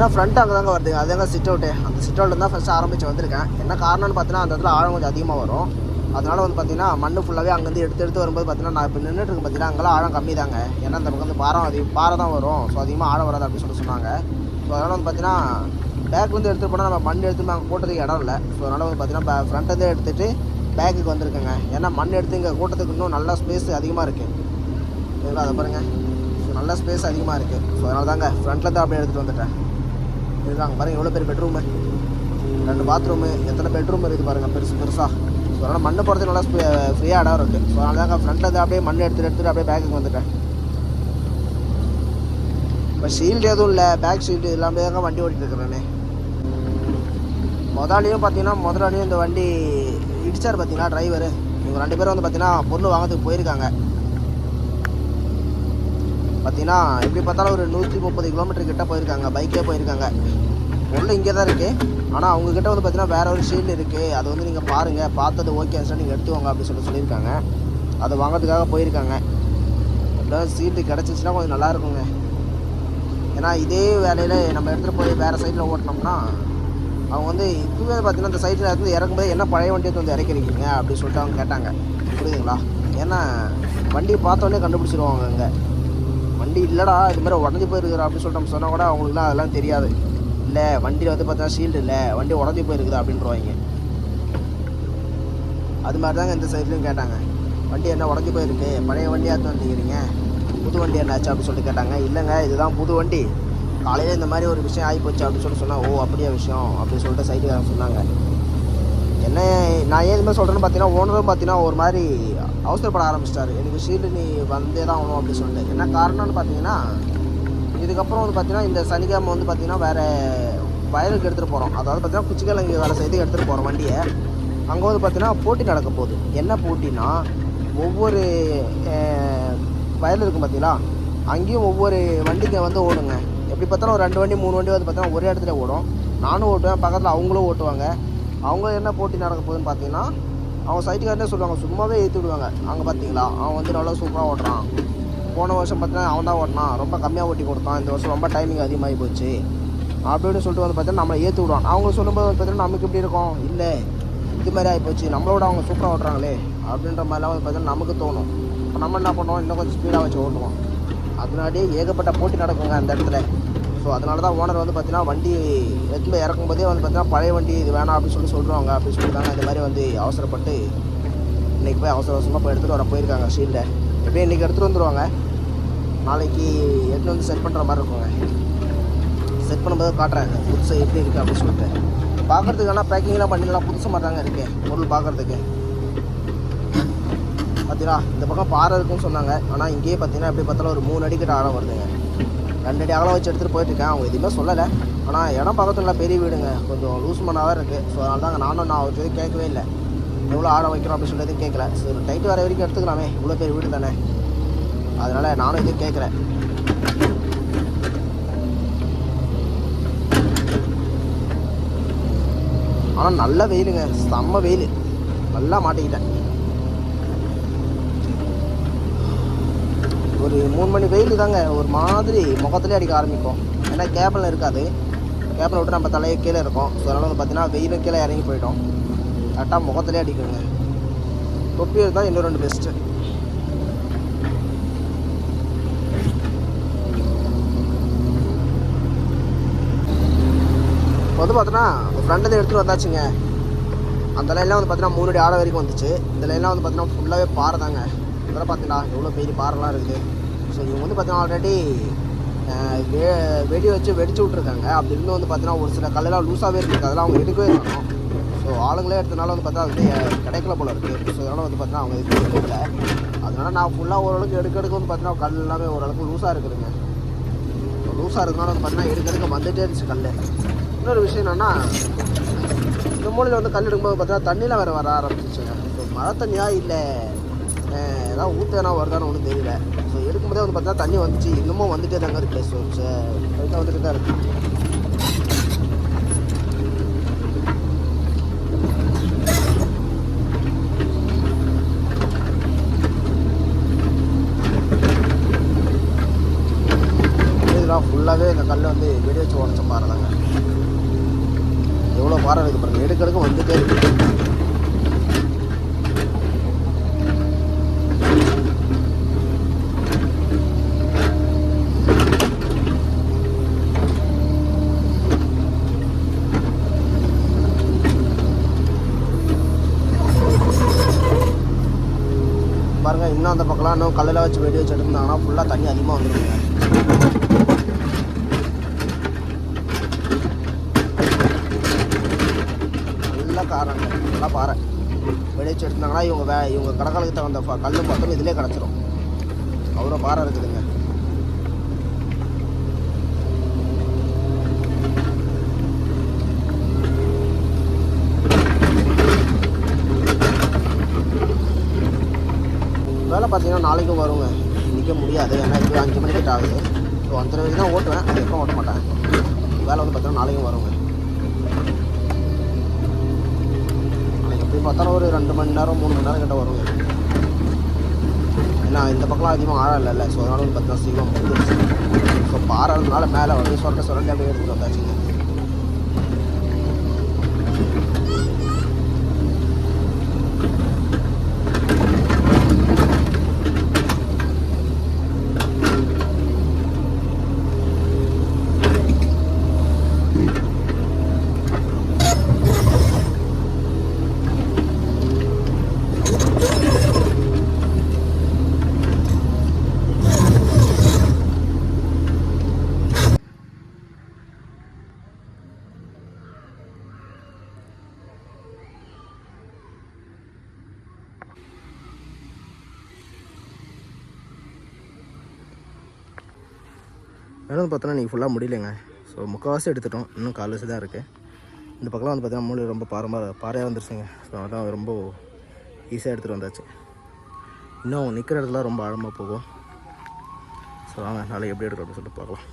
பார்த்தீங்கன்னா ஃப்ரண்ட் அங்கே தாங்க வருதுங்க அதுதாங்க சிட் அவுட்டு அந்த சிட் அவுட்டில் தான் ஃபஸ்ட்டு ஆரம்பித்து வந்திருக்கேன். என்ன காரணம்னு பார்த்தீங்கன்னா அந்த இடத்துல ஆழம் கொஞ்சம் அதிகமாக வரும். அதனால வந்து பார்த்தீங்கன்னா மண் ஃபுல்லாகவே அங்கேருந்து எடுத்து எடுத்து வரும்போது பார்த்தீங்கன்னா நான் இப்போ நின்றுட்டு இருக்கு பார்த்தீங்கன்னா அங்கெல்லாம் ஆழம் கம்மி தாங்க. ஏன்னா அந்த பக்கம் வந்து பாரம் அதிகம் பாறை தான் வரும். ஸோ அதிகமாக ஆழம் வராது அப்படின்னு சொல்லி சொன்னாங்க. ஸோ அதனால் வந்து பார்த்தீங்கன்னா வந்து எடுத்துகிட்டு போனால் நம்ம மண் எடுத்து அங்கே கூட்டத்துக்கு இடம் இல்லை. ஸோ அதனால் வந்து பார்த்தீங்கன்னா ஃப்ரண்ட்லேருந்து எடுத்துகிட்டு பேக்குக்கு வந்திருக்கேங்க. ஏன்னா மண் எடுத்து இங்கே கூட்டத்துக்கு இன்னும் நல்லா ஸ்பேஸ் அதிகமாக இருக்குது சரிங்களா? அதை பாருங்கள் ஸோ நல்ல ஸ்பேஸ் அதிகமாக இருக்குது ஸோ அதனால தாங்க ஃப்ரண்ட்டில் தான் அப்படியே எடுத்துகிட்டு வந்துட்டேன். இதுதாங்க பாருங்கள் எவ்வளோ பேர் பெட்ரூமு ரெண்டு பாத்ரூமு எத்தனை பெட்ரூம் இருக்குது பாருங்கள் பெருசு பெருசாக ஸோ அதனால் மண்ணை போகிறதுக்கு நல்லா ஃப்ரீயாக இடம் இருக்குது ஸோ அதனால தாங்க ஃப்ரண்ட்டில் தான் அப்படியே மண் எடுத்துகிட்டு எடுத்துகிட்டு அப்படியே பேக்குக்கு வந்துட்டேன். இப்போ ஷீல்டு எதுவும் இல்லை பேக் ஷீல்டு இல்லாமல் தாங்க வண்டி ஓட்டிட்டு இருக்கிறேனே முதலாளியும் பார்த்தீங்கன்னா முதலாளியும் இந்த வண்டி இடிச்சார் பார்த்தீங்கன்னா டிரைவரு இவங்க ரெண்டு பேரும் வந்து பார்த்தீங்கன்னா பொருள் வாங்கிறதுக்கு போயிருக்காங்க. பார்த்தீங்கன்னா எப்படி பார்த்தாலும் ஒரு நூற்றி முப்பது கிலோமீட்டர் கிட்ட போயிருக்காங்க. பைக்கே போயிருக்காங்க. பொருள் இங்கே தான் இருக்குது ஆனால் அவங்கக்கிட்ட வந்து பார்த்தீங்கன்னா வேறு ஒரு ஷீல்டு இருக்குது அது வந்து நீங்கள் பாருங்கள் பார்த்தது ஓகே சார் நீங்கள் எடுத்துவாங்க அப்படின்னு சொல்லி சொல்லியிருக்காங்க. அதை வாங்கிறதுக்காக போயிருக்காங்க. எப்படியாவது சீட்டு கிடச்சிச்சின்னா கொஞ்சம் நல்லா இருக்குங்க. ஏன்னா இதே வேலையில் நம்ம எடுத்துகிட்டு போய் வேறு சைடில் ஓட்டினோம்னா அவங்க வந்து இப்போவே பார்த்தீங்கன்னா இந்த சைட்டில் இருந்து இறக்கும்போது என்ன பழைய வண்டியை வந்து இறக்கிறீங்க அப்படின்னு சொல்லிட்டு அவங்க கேட்டாங்க. புரியுதுங்களா? ஏன்னா வண்டியை பார்த்தோன்னே கண்டுபிடிச்சிருவாங்க அங்கே வண்டி இல்லைடா இது மாதிரி உடஞ்சி போயிருக்குறா அப்படின்னு சொல்லிட்டு நம்ம சொன்னால் கூட அவங்களுக்குலாம் அதெல்லாம் தெரியாது. இல்லை வண்டியில் வந்து பார்த்தா ஷீல்டு இல்லை வண்டி உடஞ்சி போயிருக்குது அப்படின்றவாங்க அது மாதிரி தாங்க இந்த சைட்லையும் கேட்டாங்க. வண்டி என்ன உடஞ்சி போயிருக்கு? பழைய வண்டியாக வந்துக்கிறீங்க புது வண்டி என்னாச்சு அப்படின்னு சொல்லிட்டு கேட்டாங்க. இல்லைங்க இதுதான் புது வண்டி. காலையில் இந்த மாதிரி ஒரு விஷயம் ஆகிப்போச்சு அப்படின்னு சொல்லி சொன்னால் ஓ அப்படியா விஷயம் அப்படின்னு சொல்லிட்டு சைட்டுக்காரங்க சொன்னாங்க. என்ன நான் ஏன் இது மாதிரி சொல்கிறேன்னு பார்த்தீங்கன்னா ஓனரும் பார்த்தீங்கன்னா ஒரு மாதிரி அவசரப்பட ஆரம்பிச்சிட்டாரு. எனக்கு ஷீல்டு நீ வந்தே தான் ஆகணும் அப்படின்னு சொல்லிட்டு. என்ன காரணம்னு பார்த்தீங்கன்னா இதுக்கப்புறம் வந்து பார்த்தீங்கன்னா இந்த சனிக்கிழமை வந்து பார்த்தீங்கன்னா வேறு வயலுக்கு எடுத்துகிட்டு போகிறோம் அதாவது பார்த்தீங்கன்னா குச்சிக்கிழங்கு வேலை செய்து எடுத்துகிட்டு போகிறோம் வண்டியை. அங்கே வந்து பார்த்தீங்கன்னா போட்டி நடக்க போகுது. என்ன போட்டினா ஒவ்வொரு வயல் இருக்கும் பார்த்தீங்களா? அங்கேயும் ஒவ்வொரு வண்டிங்க வந்து ஓடுங்க. எப்படி பார்த்தாலும் ஒரு ரெண்டு வண்டி மூணு வண்டி வந்து பார்த்தீங்கன்னா ஒரே இடத்துல ஓடும். நானும் ஓட்டுவேன் பக்கத்தில் அவங்களும் ஓட்டுவாங்க. அவங்க என்ன போட்டி நடக்க போகுதுன்னு பார்த்தீங்கன்னா அவங்க சைட்டுக்காரனே சொல்லுவாங்க சும்மாவே ஏற்றி விடுவாங்க. அங்கே பார்த்தீங்களா? அவன் வந்து நல்லா சூப்பராக ஓட்டுறான் போன வருஷம் பார்த்தீங்கன்னா அவன் தான் ஓட்டினான் ரொம்ப கம்மியாக ஓட்டி கொடுத்தான். இந்த வருஷம் ரொம்ப டைமிங் அதிகமாகி போச்சு. அப்படின்னு சொல்லிட்டு வந்து பார்த்தீங்கன்னா நம்மளை ஏற்றி விடுவான். அவங்க சொல்லும்போது வந்து பார்த்தீங்கன்னா நமக்கு எப்படி இருக்கும். இல்லை. இது மாதிரி ஆகிப்போச்சு நம்மளோட அவங்க சூப்பராக ஓட்டுறாங்களே அப்படின்ற மாதிரிலாம் வந்து பார்த்தீங்கன்னா நமக்கு தோணும். இப்போ நம்ம என்ன பண்ணுவோம்? இன்னும் கொஞ்சம் ஸ்பீடாக வச்சு ஓட்டுவோம். அதனாடி ஏகப்பட்ட போட்டி நடக்குங்க அந்த இடத்துல. ஸோ அதனால தான் ஓனர் வந்து பார்த்தீங்கன்னா வண்டி எடுத்து இறக்கும் போதே வந்து பார்த்தீங்கன்னா பழைய வண்டி இது வேணாம் அப்படின்னு சொல்லி சொல்கிறாங்க அப்படின்னு சொல்லியிருக்காங்க இந்த மாதிரி வந்து அவசரப்பட்டு இன்றைக்கி போய் அவசர அவசரமாக போய் எடுத்துகிட்டு வர போயிருக்காங்க ஷீல்டை எப்படியும் இன்றைக்கி எடுத்துகிட்டு வந்துடுவாங்க நாளைக்கு எடுத்துகிட்டு வந்து செட் பண்ணுற மாதிரி இருக்குங்க. செட் பண்ணும்போது காட்டுறேன் புதுசு எப்படி இருக்குது அப்படின்னு சொல்லிட்டு. பார்க்குறதுக்கு ஆனால் பேக்கிங்லாம் பண்ணிடலாம். புதுசு மாதிரி தாங்க இருக்குது பொருள் பார்க்குறதுக்கு பார்த்தீங்களா இந்த பக்கம் பாறை இருக்குன்னு சொன்னாங்க. ஆனால் இங்கேயே பார்த்தீங்கன்னா எப்படி பார்த்தாலும் ஒரு மூணு அடிக்கிட்ட ஆழம் வருதுங்க. ரெண்டடி அகலம் வச்சு எடுத்துகிட்டு போயிட்டுருக்கேன். அவங்க எதுவுமே சொல்லலை. ஆனால் இடம் பக்கத்தில் பெரிய வீடுங்க. கொஞ்சம் லூஸ் தான் இருக்குது ஸோ அதனால தான் நானும் நான் அவருக்கு கேட்கவே இல்லை. எவ்வளோ ஆழம் வைக்கிறோம் அப்படின்னு சொல்லி எதுவும் கேட்கல. சரி டைட்டு வர வரைக்கும் எடுத்துக்கலாமே. இவ்வளோ பெரிய வீடு தானே. அதனால் நானும் எதுவும் கேட்கல. ஆனால் நல்ல வெயிலுங்க. செம்ம வெயில். நல்லா மாட்டிக்கிட்டேன். ஒரு மூணு மணி வெயில் தாங்க. ஒரு மாதிரி முகத்துலேயே அடிக்க ஆரம்பிக்கும். ஏன்னா கேபிள் இருக்காது. கேபிளை விட்டு நம்ம தலையை கீழே இருக்கும். ஸோ அதனால் வந்து பார்த்தீங்கன்னா வெயிலும் கீழே இறங்கி போயிட்டோம் கரெக்டாக முகத்துலேயே அடிக்குங்க தொப்பி இருந்தால் இன்னும் ரெண்டு பெஸ்ட்டு இப்போ வந்து பார்த்தோன்னா ஃப்ரெண்டு எடுத்துகிட்டு வந்தாச்சுங்க. அந்த லைன்லாம் வந்து பார்த்தீங்கன்னா மூணு அடி ஆடை வரைக்கும் வந்துச்சு. இந்த லைன்லாம் வந்து பார்த்தீங்கன்னா ஃபுல்லாகவே பாறை தாங்க. இதெல்லாம் பார்த்தீங்களா எவ்வளோ பெரிய பாறைலாம் இருக்குது ஸோ இவங்க வந்து பார்த்தீங்கன்னா ஆல்ரெடி வெ வெடி வச்சு வெடிச்சு விட்ருக்காங்க அப்படி இருந்து வந்து பார்த்தீங்கன்னா ஒரு சில கல்லெல்லாம் லூஸாகவே இருக்குது அதெல்லாம் அவங்க எடுக்கவே இருக்கணும் ஸோ ஆளுங்களே எடுத்தனால வந்து பார்த்தா அது வந்து கிடைக்கல போல இருக்குது ஸோ அதனால் வந்து பார்த்தீங்கன்னா அவங்க எதுவும் இல்லை அதனால் நான் ஃபுல்லாக ஓரளவுக்கு எடுக்க எடுக்க வந்து பார்த்தீங்கன்னா கல் எல்லாமே ஓரளவுக்கு லூஸாக இருக்குதுங்க. லூஸாக இருக்கனால வந்து பார்த்தீங்கன்னா எடுக்க எடுக்க வந்துட்டே இருந்துச்சு கல் இன்னொரு விஷயம் என்னென்னா இந்த மூலையில் வந்து கல் எடுக்கும்போது பார்த்தீங்கன்னா தண்ணியில் வேறு வர ஆரம்பிச்சிச்சுங்க. ஸோ மழை தண்ணியாக இல்லை ஏதாவது ஊற்றுனா வருதான்னு ஒன்றும் தெரியல. ஸோ எடுக்கும்போதே வந்து பார்த்தீங்கன்னா தண்ணி வந்துச்சு. இன்னமும் வந்துட்டே தாங்க இருக்குது ஸோ கரெக்டாக வந்துட்டு தான் இருக்குது ஃபுல்லாகவே இந்த கல் வந்து வெடி வச்சு உடச்ச பாறை தாங்க. எவ்வளோ பாறை இருக்குது பாருங்கள் எடுக்க எடுக்க வந்துட்டே இருக்குது பாருங்க இன்னும் அந்த பக்கம்லாம் இன்னும் கல்லில் வச்சு வெடி வச்சு எடுத்திருந்தாங்கன்னா ஃபுல்லாக தண்ணி அதிகமாக வந்துருக்குங்க நல்ல காரங்க நல்லா பாறை. வெடி வச்சு எடுத்தாங்கன்னா இவங்க வே இவங்க கடற்கரைக்கு தகுந்த கல் பார்த்தோம் இதிலே கிடச்சிரும் அவ்வளோ பாறை இருக்குதுங்க. பார்த்தீங்கன்னா நாளைக்கும் வருங்க. நிற்க முடியாது. ஏன்னா இப்போ அஞ்சு மணிக்கு கிட்ட ஆகுது. ஸோ அஞ்சரை வரைக்கும் தான் ஓட்டுவேன். அதுக்கப்புறம் ஓட்ட மாட்டேன். வேலை வந்து பார்த்தீங்கன்னா நாளைக்கும் வருங்க. நாளைக்கு எப்படி பார்த்தாலும் ஒரு ரெண்டு மணி நேரம் மூணு மணி நேரம் கிட்ட வருங்க. ஏன்னா இந்த பக்கம்லாம் அதிகமாக ஆழம் இல்லைல்ல. ஸோ அதனால வந்து பார்த்தீங்கன்னா சீக்கிரம் முடிஞ்சிருச்சு. ஸோ பாறதுனால மேலே வந்து சொரட்ட சொரட்டி அப்படியே எடுத்துகிட்டு வந்தாச்சுங்க. வேலை பார்த்தோன்னா நீங்கள் ஃபுல்லாக முடியலைங்க. ஸோ முக்கால்வாசி எடுத்துட்டோம். இன்னும் கால்வாசி தான் இருக்குது இந்த பக்கம்லாம் வந்து பார்த்தீங்கன்னா மூணு ரொம்ப பாரமாக பாறையாக வந்துருச்சுங்க. ஸோ அதான் ரொம்ப ஈஸியாக எடுத்துகிட்டு வந்தாச்சு. இன்னும் நிற்கிற இடத்துல ரொம்ப ஆழமாக போகும். ஸோ வாங்க நாளைக்கு எப்படி எடுக்கிறோம் அப்படின்னு சொல்லிட்டு பார்க்கலாம்.